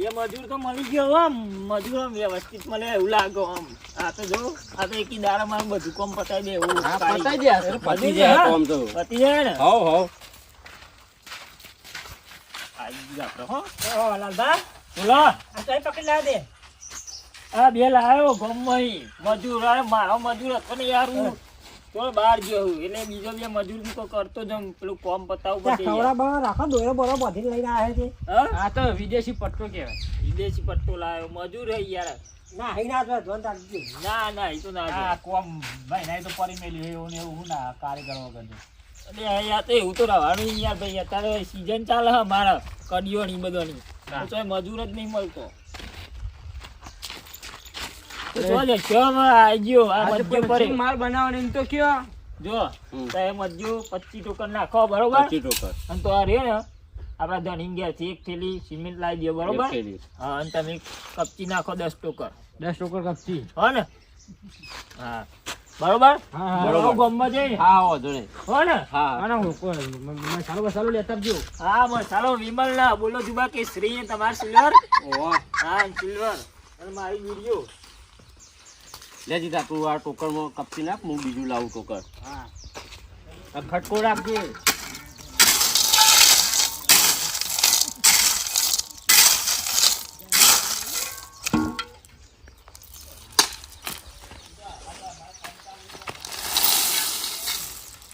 બે મજૂર તો મળી ગયો આમ મજૂર આમ વ્યવસ્થિત મળે એવું લાગો આમ આ તો જો આ તો એકી દાડામાં બધું કોમ પતાવી દે એવું પતાવી દે, પતી જાય, કોમ તો. પતી જાય ને હો હો આવી ગયું આપણે, હો. ઓ, લાલબા બોલો. આ તો પકડી લા દે. આ બે લાયો ગામમાં મજૂર આ મારો મજૂર હતો ને યાર હું થોડો બહાર ગયો હું. એટલે બીજો બે મજૂર બી કરતો પેલું કોમ પતાવવું પડે ખવડા બવડા રાખો દોરો બોરો બધીને લઈને આવ્યા છે. હા? તો વિદેશી પટ્ટો કહેવાય. વિદેશી પટ્ટો લાવ્યો મજૂર હે યાર. ના હઈ ના તો ના ના એ તો ના આ કોમ ભાઈ ના તો પરી મેલી એવું ને એવું ના કારીગર વગર એટલે યાર તો એવું તો રહેવાનું યાર ભાઈ. અત્યારે સીઝન ચાલે હે મારા કડીઓની બધાની. તો મજૂર જ નહીં મળતો. તો જો ને કેમ આ ગયો આ મજ્જો પરે માલ બનાવવાનો તો કયો. જો તો એ મજ્જો પચીસ ટોકન નાખો બરોબર? ટોકર અને તો આ રે ને આપણા ધણી ઘેરથી એક થેલી સિમેન્ટ લાવી દો બરોબર? હા અને તમે કપચી નાખો દસ ટોકર દસ ટોકર કપચી. હો ને? હા. બરોબર? હા, હા, બરોબર. ગામમાં હા વાંધો નહીં હો ને? હા. ના મસાલો મસાલો લેતા આવજો હા મસાલો વિમલ ના બોલો જુબા કે શ્રી તમાર સિલ્વર ઓહો હા સિલ્વર અને મારી વીડિયો લે જીતા તું આ ટોકરમાં કપચી નાખ હું બીજું લાવું ટોકર. હા. ખટકો રાખજે.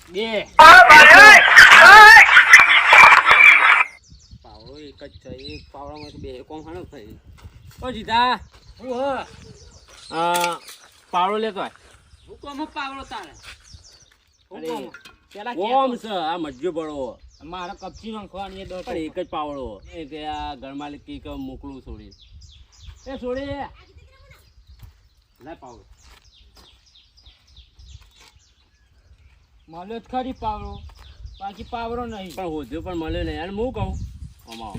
બે. પાવડો એક જ છે એક પાવડામાં બે કોમ હાનો થઈ ઓ જીતા હું. હ. પાવડો લેતો આય. હુકમ પાવડો તારે. હુકમ છે આ મજ્જો બળો. મારે કપચી નાખવાની પણ એક જ પાવડો. એ કે આ ઘરમાં કી કે મોકલું છોડી. એ છોડી. લે પાવડો. મળ્યો જ ખરી પાવડો. બાકી પાવડો નહીં. પણ હોજો પણ મળ્યો નહીં. અને હું કહું? અમા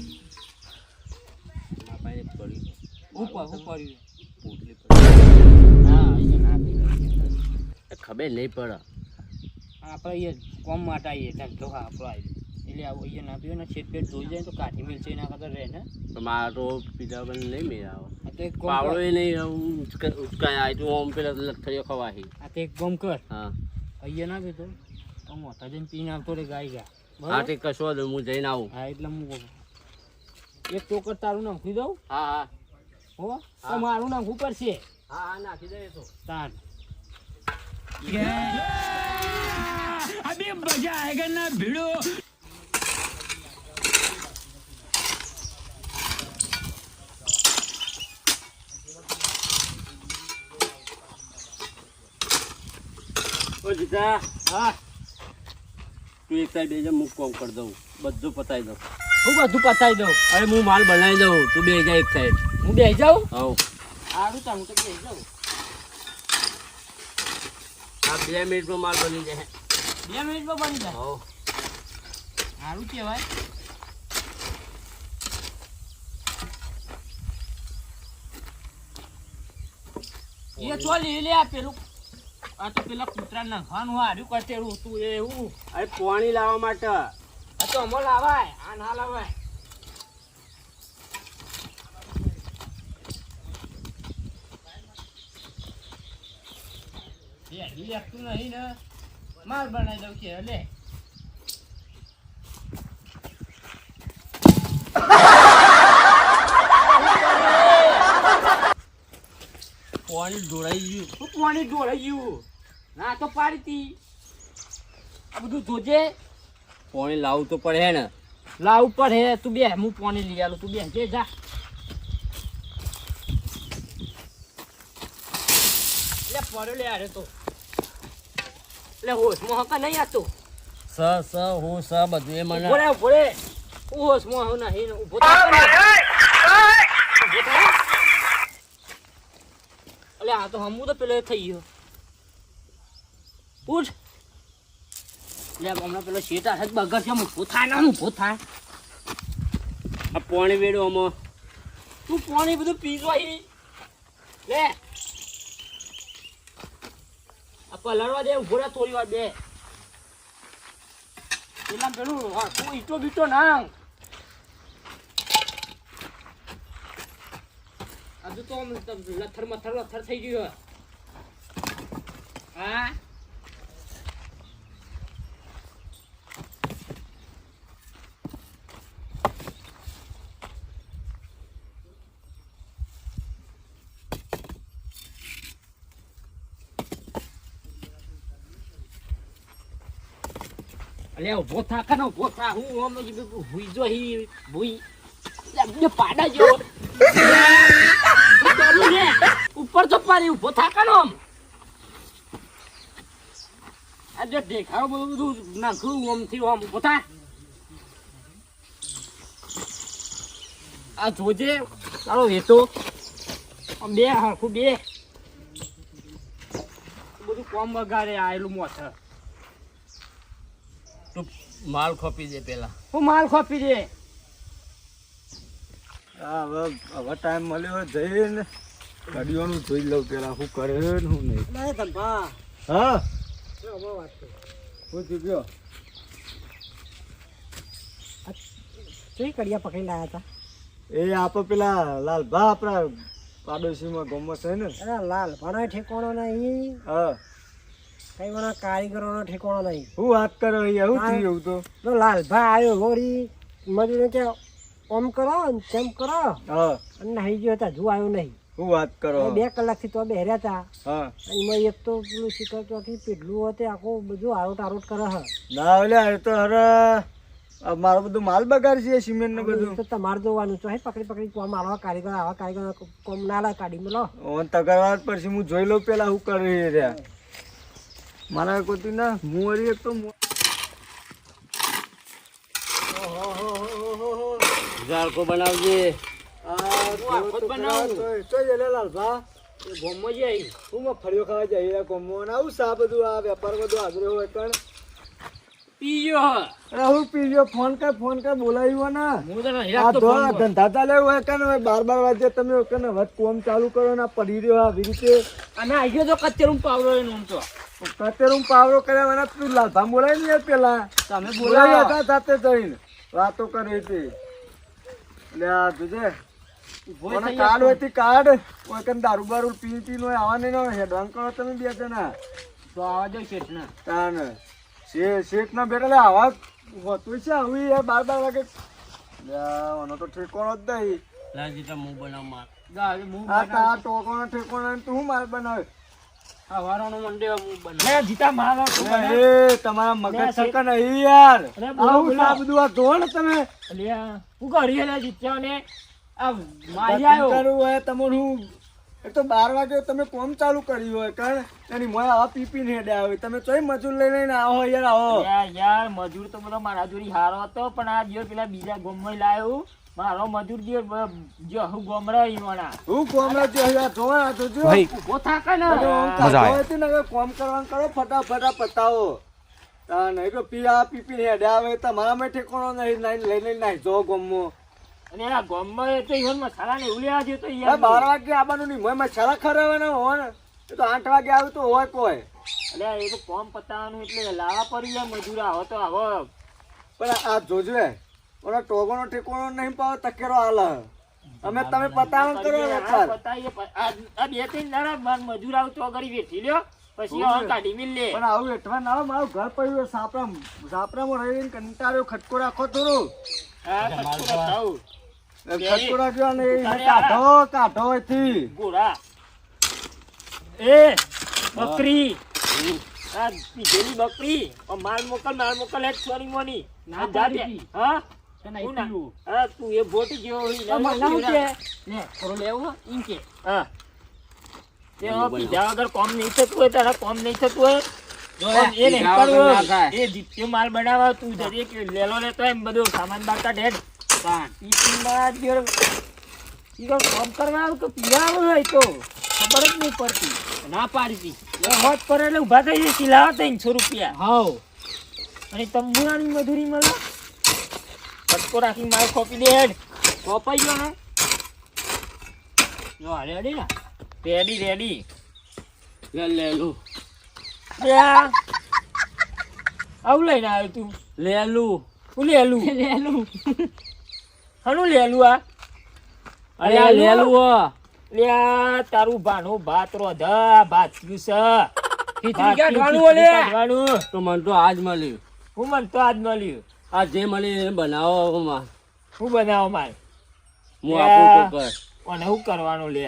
મારા પાસે પડ્યું છે. ઉપર ખબર નહીં પડે. આપણે અહીંયા કોમ માટે આવીએ ત્યાં હા આપણો આવી એટલે આવું અહીંયા ના પીવું ને છેદ પેટ ધોઈ જાય તો કાઠી મિલશે એના કરતા રહે ને? તો મારા તો પીધા વગર નહીં મેળ આવે પાવડો એ નહીં ઉચકાય આવી તો ઓમ પેલા લથડીઓ ખવાહી આ તો એક ગમ કર. હા. અહીંયા ના પીધો. તો મોટા જઈને પીને આવતો રે ગાય ગયા હા તે કશો વાંધો હું જઈને આવું. હા એટલે હું કહું. એક ટોકર તારું નાખી દઉં? હા હા. હો. મારું નાખવું પડશે હા હા નાખી દે તો. તાર ઓ જીતા હા. તું એક સાઈડ બેજા હું કોમ કરી દઉં. બધું પતાવી દઉં. હું બધું પતાવી દઉં. અરે હું માલ બનાવી દઉં. તું બે જા એક સાઈડ હું બેસી જાઉં? હવ. સારું તાર હું તો બેસી જાઉં. આ બે મિનિટમાં માલ બની જાય. બે મિનિટમાં બની જાય? સારું કહેવાય. એ તો લે લે પેલું. આ તો પેલા કૂતરા નાખવાનું હાર્યું કચેરું હતું એવું. અરે પાણી લાવવા માટે. આ તો અમો લાવાય આ ના લાવાય. એ હજી નહીં ને માલ બનાવી દઉં છે લે. પાણી ઢોળાઈ ગયું. તું પાણી ઢોળાઈ ગયું? ના તો પાડી તી. આ બધું ધોજે. પાણી લાવવું તો પડે ને. લા પડે. તું બે હું પાણી લઈ આલું. તું બે જે જા. લે પડ્યો લે આરે તો. લે હોશમાં હકા નહીં આતો. સ સ હું સ બધું એ મને ઊભો રે હું હોશમાં હું નહીં. ઊભો અલે આ તો હમું તો પેલો થઈ ગયો. પૂછ લે હમણાં પેલો શેઠ આ બગર છે ઊભો થાય ના ઊભો થાય. આ પાણી વેડો આમાં. તું પાણી બધું પીજો અહીં લે આ પલળવા દે, ઊભો રહે થોડી વાર બે. પેલા પેલું તું ઈટો બીટો ના તો આમ તમ લથર મથર, લથર થઈ ગયું હા? અલે ઊભો થા કનો ઊભો થા. હું આમ જ હુઈ જો હી ભૂઈ લે બે પાડા જો ઉપર તો પાડી ઊભો થા કનો આમ. આ જો દેખાડો બધું નાખું, આમ થી આમ ઊભો થા. આ જોજે તારો વેતો બે હાખું બે. બધું કોમ વગાડે આયેલું મોથ. માલ ખોપી દે પેલા. હું માલ ખોપી દે. હવે હવે ટાઈમ મળ્યો હોય જઈને ગાડીઓનું જોઈ લઉં પેલા શું કરે ને શું નહીં. હા? ચૂક્યો કઈ કડિયા પકડી લાયા હતા એ આપો પેલા લાલભા આપણા પાડોશીમાં ગમત છે ને. લાલ ભણાય ઠેકોણો નહીં હા. કઈ મને કારીગરોનો ઠેકોણો નહીં. શું વાત કરો અહીંયા હું થયું એવું તો? તો લાલભા આવ્યો વળી મજૂર કે ઓમ કરો ને તેમ કરો. અને નાહી ગયો હતા જો આવ્યો નહીં. હું વાત કરો? બે કલાકથી તો બેહર્યા હતા હા. એમાં એક તો પેલું શિખર ચોથી પેટલું હતું આખું બધું આરોટ આરોટ કરે હ ના ઓલે એ તો હરે મારો બધું માલ બગાડ છે સિમેન્ટ ને બધું. તો તમારે જોવાનું છે પકડી પકડી કોમ આવા કારીગર આવા કારીગર કોમ ના કાઢી મેલો ઓન તગરવાત પછી હું જોઈ લઉં પેલા હું કરી રહ્યા મારા કોતી ના હું એક તો મુ- ઝાડકો બનાવજે. ગોમમાં જઈ હું મગફળીઓ ખાવા જઈ ગોમો ને આવું સા બધું આ વેપાર બધું આગળ હોય કણ પીજો. હું પીજો. ફોન કર ફોન કર બોલાવ્યો ને. હું તો આ રાખતો ધંધા ચાલે હોય હવે બાર બાર વાગે તમે કણ હવે કોમ ચાલુ કરો ને પડી રહ્યો આવી રીતે. અને આવી ગયો તો કચ્ચેરું પાવરો એનું હું તો. હું પાવડો કર્યા મને તું લાભા બોલાય ને પેલા. તમે બોલાવી. હતા સાથે જઈને. વાતો કરી હતી. એટલે આ જોજે. કાર્ડ. હોય તી કાર્ડ કોઈ કણ દારૂ બારૂ પી પી નો આવવાની નો હેડવાન કરો તમે બે જણા. તો આવા દો શેઠ ને તાન. શે શેઠ ના બેટા લે આવા હોતું છે આવી યાર બાર બાર વાગે. આનો તો ઠેકોણો જ નહીં. લાજી તો મું બનાવ માર. આ તા ટોકોનો ઠેકોણો ને તું શું માર બનાવે. હવારોનો મંડે હું બનાવ. લે જીતા માલ આખું એ તમારા મગજ લે, નહીં યાર. આવું આ બધું આ ધો ને તમે. અલ્યા, હું કરી લે જીત્યા ને આ મારી આવ્યો કરવું હોય તમને હું એક તો બાર વાગે તમે કોમ ચાલુ કર્યું હોય કારણ એની મોય આવા પી પી ને હેડ્યા હોય. તમે ચોય મજૂર લઈ લઈને આવો યાર આવો. યાર યાર મજૂર તો બધો મારા જોડી હારો હતો પણ આ જો પેલા બીજા ગોમમાં લાવ્યો મારો મજૂર જે જો હું ગોમરા ઈવાના હું ગોમરા જો આ જોજો ઊભો થા કે ને? તમે આમ કાઢો ને કોમ કરવાનું કરો ફટાફટ પતાવો. નહીં તો પી આ પી પી ને હેડ્યા આવે તમારામાં ઠેકોણો નહીં લઈને લઈને નાઈ જો ગમો અને આ ગોમમાં એ તો ઈવન મસાલા ને એવું લેવા તો યાર બાર વાગે આવવાનું નહીં મોય મસાલા ખરાવાના હોય ને તો આઠ વાગે આવે તો હોય કોઈ. અલ્યા એ તો કોમ પતાવવાનું એટલે લાવા પડી જાય મજૂર આવો તો આવો. પણ આ જોજે ઓલા ટોગોનો ઠેકોણો નહીં પાવો તકેરો હાલ. અમે તમે પતાવણ કરો વેપાર આ બે ત્રણ દાડા બાર મજૂર આવતો આગળ વેઠી લ્યો. પછી હવે કાઢી મિલ લે. પણ આવું એઠવા ના આવે, મારું ઘર પડ્યું સાપરા સાપરામાં રહીને કંટાળ્યો ખટકો રાખો થોડું. હા ખટકો રાખ્યો અને એને કાઢો કાઢો અહીંથી ગોળા. એ બકરી. આ પીધેલી બકરી. માલ મોકલ માલ મોકલ એક સોરી મોની. ના જાતે. હા? તું એ જેવો લેવું? કે. હા. તે પીધા વગર કોમ નહીં થતું હોય તારા કોમ નહીં થતું હોય. એ નહીં પીધા વગર ના કરવું એ જીત્યો માલ બનાવવા તું જરીએ લેલો લેતો એમ બધું સામાન બાકા ઢેડ. તાણ. પીપીમાં જ જો ઈ કોઈ કોમ કરવા આવું તો પીવા હોય તો ખબર જ નહીં પડતી. ના પાડી. એ હોત પર એટલે ઊભા થઈ જાય સિલાવા ત્રણસો રૂપિયા. હાવ. અને તંબુરાની મજૂરી મળે? રાખી માર ખોપી દે હેડ. કપાઈ ગયો ને? જો રેડી રેડી. લે લે લો. આવું લઈને આવ્યો તું? લેલું. લેલું? લેલું. હનું લેલું આ. અરે આ લેલું હો. લ્યા તારું ભાનું ભાત રોધા ભાત ગયું છે. ખીચડી થયું, ઢાળવું ખીચડી કાઢવાનું. તો મન તો આજ મળ્યું. હું મન તો આજ મળ્યું. આ જે મળી એ બનાવો માં શું બનાવો મારે? હું આપું તો કર. અને હું કરવાનું લે?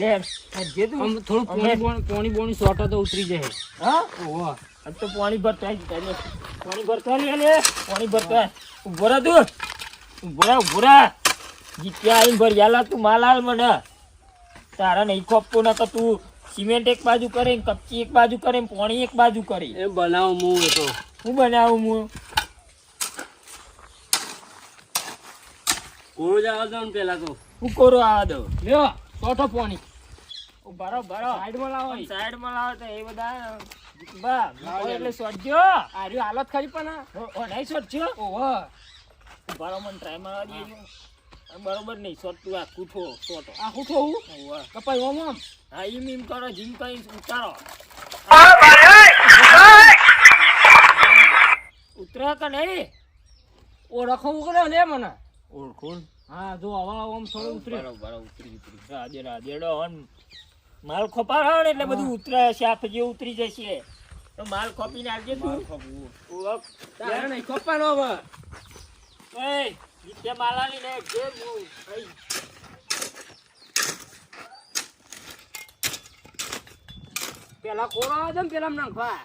લે આ જે તું થોડું પોણી પોણી સોટા તો ઉતરી જાય. હા? ઓહો. તો પાણી ભરતા લે પાણી ભરતા લે લે પાણી ભરતા ઊભો રહે તું. ઊભો રહે ઊભો રહે. જીત્યા આવીને ભર તું માલાલ મને. તારા નહીં ખોપવું ન કે તું સિમેન્ટ એક બાજુ કરે ને કપચી એક બાજુ કરે ને પાણી એક બાજુ કરી. એ બનાવો હું એ તો. હું બનાવું હું કોણ જવા દો ને પેલા તો. હું કોરો આવા દઉં? લ્યો ચોથો પોણી. બરો ભરો સાઈડમાં લાવો. સાઈડમાં સાઈડમાં લાવો તો એ બધા બા એટલે સોડજો આ રહ્યું હાલત ખરી પણ આ. ઓ ઓ, નહીં સોડજો ઓહો. બરો મને ટ્રાય મારવા દેજો બરોબર નહીં સોટ તું આ કૂઠો સોટો આ હું? થયું હોવે. કપાઈ ઓમ ઓમ. હા ઈમ ઈમ કરો જીમ કઈ ઉતારો. ઉતરો કે નહીં? ઓળખો કરે લે મને? ઓળખું હા જો હવા ઓમ થોડું ઉતરે બરોબર ઉતરી ઉતરી. રાજે રાધેડો હન માલ ખોપાડો ને એટલે બધું ઉતરે શાફ જે ઉતરી જશે. તો માલ ખોપીને આવજે તું. તારે નહીં કપાનો હવે. એય, જીતે માલાની ને જે હું ભાઈ પેલા કોરો આવે ને પેલા નાખવા.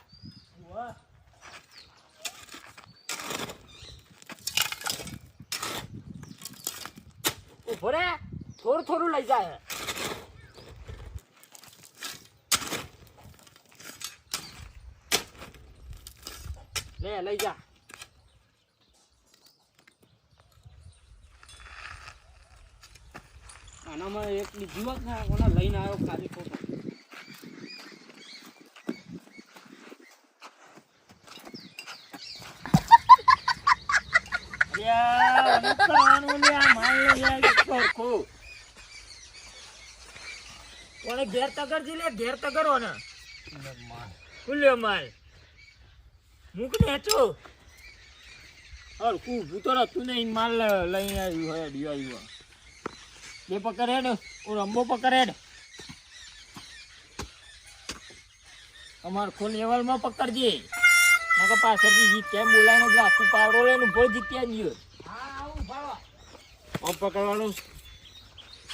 ઊભો રે થોડું થોડું લઈ જાય લે લઈ જા. આનામાં એક બીજી વાત ને કોને લઈને આવ્યો ખાલી ખોટો માલ ઘેર તગર જી લે ઘેર તગર ઓને ખુલ્યો માલ મૂક ને અર કુ ઊભું તો નહીં માલ લઈ લઈને આવ્યું હોય ડી આવ્યું. હોય. બે પકડે ને ઓ રંબો પકડે ને અમાર ખોલ લેવલમાં પકડજે. નકર પાછળથી જીત કેમ બોલાઈને જ આખું પાવડો લઈને ઊભો જીત્યા જ ગયો. હા આવું ભાળો આમ પકડવાનું?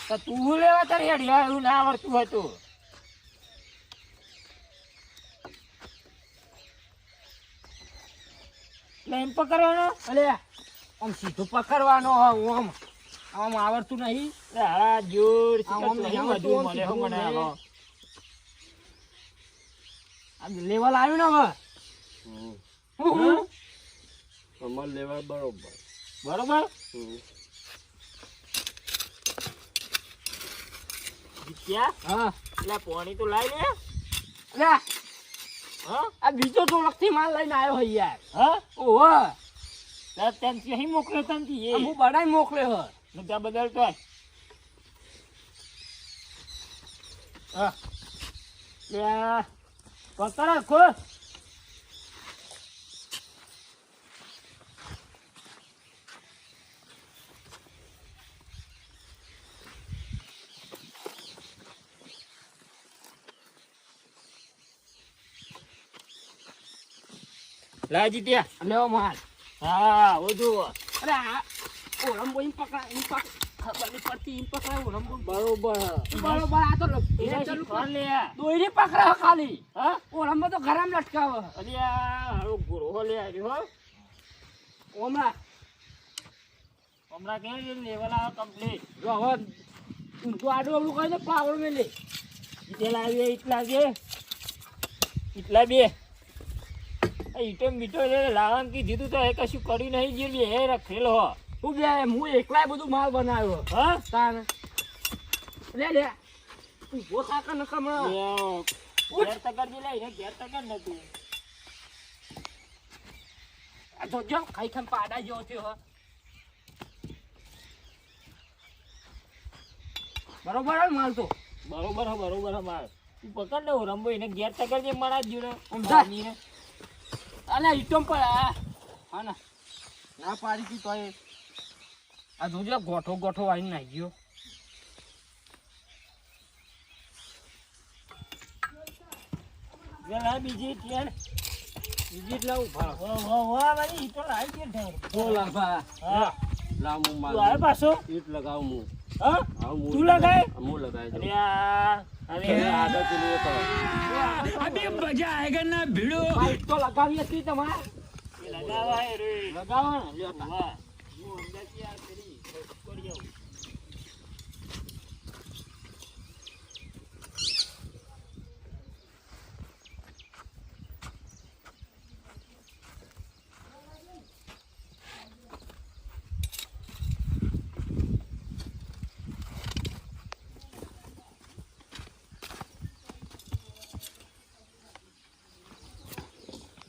તો તું હું લેવા તારી હેડ? યાર એવું ના આવડતું હોય તો એટલે એમ પકડવાનો? અલે આમ સીધું પકડવાનો આમ આમ આવડતું નહીં. જોર હો. આમ લેવલ આવ્યું ને હવે? અમાર લેવા બરોબર. બરોબર. જીત્યા? હા. એટલે પોણી તો લાવી લે. આ બીજો ઢોલકથી માલ લઈને આવ્યો હોય યાર. હા? ઓહો. ત્યાં અહીં મોકલ્યો ત્યાંથી એ. હું બડાઈ મોકલ્યો હે. ત્યાં બદલ તો હા. પકડ રાખો લાજી ત્યાં. લેવો માલ. હા વધુ અરે આ ઓરંબો એમ પકડા એમ પક ખબર પડતી એમ પકડા ઓરંબો. બરોબર. બરોબર આ તો એના ચાલુ કર. લે દોઈરી પકડા ખાલી. હા? ઓરંબો તો ગરમ લટકાવ. અરે આ હારો ગોરો લે આવ્યો હો. ઓમરા. ઓમરા કે લેવલ આવે કમ્પ્લીટ જો હવે ઊંધું આડું કહે તો પાવડો મેલે. જીતે બે એટલા બે એટલા બે. આ ઈટો મીઠો લાવવાનું કી દીધું તો એ કશું કર્યું નહીં જે લે એ રખેલો હો હું બે હું એકલાય બધું માલ બનાવ્યો? હા? તાને લે લે. ઊભો થાક ન કમણા ઘેર તગર જે લઈને ઘેર તકર નતું આ તો જો ખાઈ ખાઈ પાડા જેવો થયો હો. બરોબર હે માલ તો. બરોબર હો બરોબર હો માલ. તું પકડ ને રંબો એને ઘેર તગર જે મારા જોડે સમજા. અલે ઈટમ પર હા. ના. ના પાડી તી તોય. આ જોજો ગોઠો ગોઠો વાળીને નાઈ ગયો પેલા બીજી ટ્રેન બીજી લાવું? વાળી ગઈ ઢેર. ઓ લાલભા હા લાવ હું. તું પાછો. ઈટ લગાવું હું. હા? હા હું તું લગાય? હું લગાવી અરે આ અરે હવે આ આગળ પેલું એ કરો. તો લગાવી હતી તમારે. એ લગાવાય રે. લગાવો ને લ્યો તા. વાહ હું અંદાજથી આ પેલી કરી આવું. જીતા, હા લે લે મારી લાય.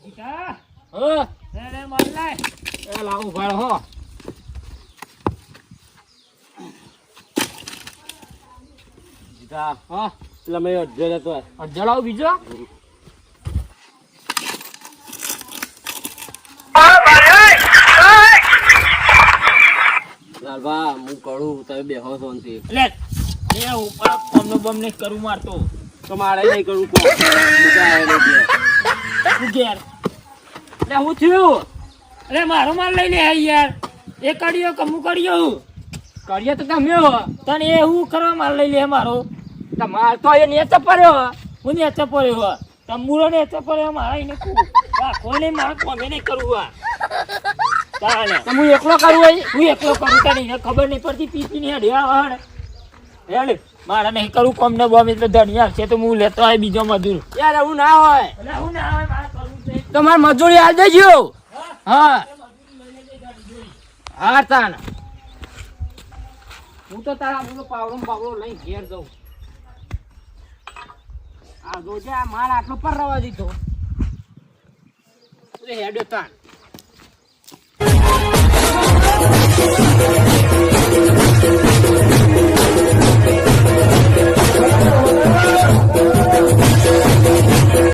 એ લાવું ભાડો હો. જીતા હા. પેલા મેં અડધે જતો હોય. લાવું બીજો. લાલભા હું કરું? તમે બેહો શાંતિ. લે એ ઉપર કોમનો બમ નહીં કરું મારતો. તો મારે નહીં કરવું કોણ? ઘેર એટલે હું થયું. અરે મારો માલ લઈ લે યાર. એ કર્યો કે હું કડિયો કરીએ તો તમે હો. તને એ હું કરવા માલ લઈ લે મારો? તમાર તો એ નેચે પડ્યો હું. ને એચે પડ્યો તંબુરો ને એચે પડ્યો મારા એને કુ મારે કોમે નહીં કરવું આ. હું એકલો કરું હોય હું એકલો કરું તને એને ખબર નહીં પડતી પીપી ની હડ્યા વાળ હેડ મારે નહીં કરું કોમ ને બોમ એટલે ધનિયા છે તો હું લેતો આવે બીજો મજૂર. યાર હું ના હોય. હું ના તમારે મજૂરી હાલ દેજો. હા. હા, તાન. હું તો તારા બધો પાવડો પાવડો લઈ ઘેર જઉં. આ જોજે આ માલ આટલો પર રવા દીધો. હેડ્યો તાન.